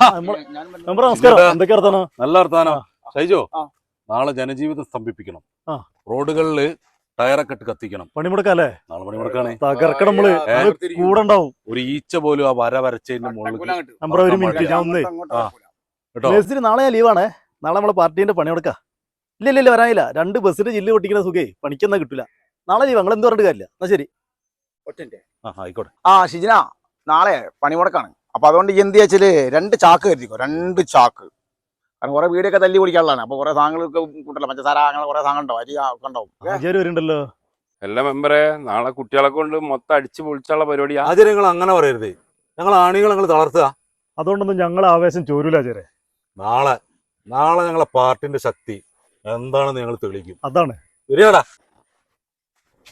നമസ്കാരം. എന്തൊക്കെ നല്ല അർത്ഥാനോ ഷൈജോ നാളെ ജനജീവിതം സ്തംഭിപ്പിക്കണം. റോഡുകളിൽ റോഡുകളിൽ ടയറൊക്കെ ഇട്ട് കത്തിക്കണം. പണിമുടക്കല്ലേ? നാളെ പണിമുടക്കാണ്. തകർക്കണം നമ്മൾ ഒരു ഈച്ച പോലും ആ വര വരച്ചതിന്റെ മുകളിൽ ഒരു മിനിറ്റ് ഞാൻ ഒന്ന് കേട്ടോ? മേസ്തിരി നാളെ ഞാൻ ലീവാണേ. നാളെ നമ്മളെ പാർട്ടീന്റെ പണിമുടക്ക. ഇല്ല ഇല്ല ഇല്ല വരാനില്ല. രണ്ട് ബസ്സിന്റെ ജില്ല പൊട്ടിക്കുന്ന സുഖേ. പണിക്കെന്നാ കിട്ടില്ല നാളെ ലീവ്. നിങ്ങൾ എന്ത് പറഞ്ഞിട്ട് കാര്യമില്ല. എന്നാ ശരി. ആ ആയിക്കോട്ടെ. ആ ഷിജിന നാളെ പണിമുടക്കാണ്. അപ്പൊ അതുകൊണ്ട് എന്ത് വെച്ചാൽ രണ്ട് ചാക്ക് കരുതിക്കോ രണ്ട് ചാക്ക്. കാരണം കുറെ വീടൊക്കെ തല്ലി പിടിക്കാനുള്ളതാണ് അപ്പൊ കുറെ സാധനങ്ങളൊക്കെ കൂട്ടല്ലോ പഞ്ചസാര അങ്ങനെ കുറെ സാധനം ഉണ്ടോ അരി ഉണ്ടാവും. അല്ല മെമ്പറെ നാളെ കുട്ടികളെ കൊണ്ട് മൊത്തം അടിച്ചു പൊളിച്ചുള്ള പരിപാടിയാ. ആചാര്യ നിങ്ങൾ അങ്ങനെ പറയരുത്. ഞങ്ങൾ ആണികൾ ഞങ്ങൾ തളർത്തുക. അതുകൊണ്ടൊന്നും ഞങ്ങൾ ആവേശം ചോരൂല ആചാര്യ. നാളെ നാളെ ഞങ്ങളെ പാർട്ടിന്റെ ശക്തി എന്താണെന്ന് ഞങ്ങൾ തെളിയിക്കും. അതാണ്. ശരിയാടാ.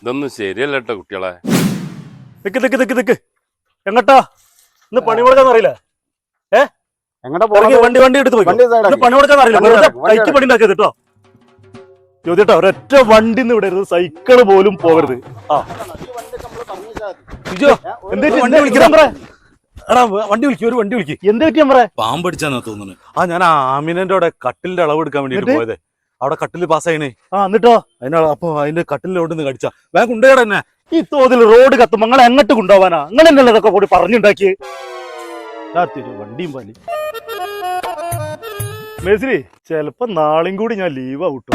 ഇതൊന്നും ശരിയല്ല കേട്ടോ കുട്ടികളെ. തെക്ക് തെക്ക് തെക്ക് തെക്ക് എങ്ങട്ടാ? ഇന്ന് പണിമുടക്കാന്ന് അറിയില്ല. എങ്ങോട്ടാ ഇറങ്ങി വണ്ടി വണ്ടി എടുത്ത് പോയി ഇന്ന് അറിയില്ല. വെറുതെ എടുക്ക്, വണ്ടി കൈക്ക് പണി ഉണ്ടാക്കിയത് കേട്ടോ. ചോദ്യട്ടോ ഒരൊറ്റ വണ്ടി നിന്ന് വിടരുത് സൈക്കിൾ പോലും പോകരുത്. ആ? വണ്ടി? എടാ വിളിക്കും ഒരു വണ്ടി വിളിക്കും. എന്ത് പറ്റിയാ പറ പാമ്പടിച്ചാന്നാ തോന്നുന്നു. ആ ഞാൻ ആമിനന്റെ അവിടെ കട്ടിലിന്റെ അളവ് എടുക്കാൻ വേണ്ടിട്ട്? പോയത്. അവിടെ കട്ടിൽ പാസ്സായിണേ ആ എന്നിട്ടോ? അതിനാ അപ്പൊ അതിന്റെ കട്ടിലോട്ട് നിന്ന് കടിച്ച. വേഗം കൊണ്ടുപോയടാ എന്നെ. ഈ തോതിൽ റോഡ് കത്തും നിങ്ങൾ എങ്ങോട്ട് കൊണ്ടുപോവാനാ? അങ്ങനെ തന്നെയല്ലേ ഇതൊക്കെ കൂടി പറഞ്ഞുണ്ടാക്കി വണ്ടിയും പാലി. മേസിരി ചെലപ്പോ നാളെയും കൂടി ഞാൻ ലീവ് ഔട്ടോ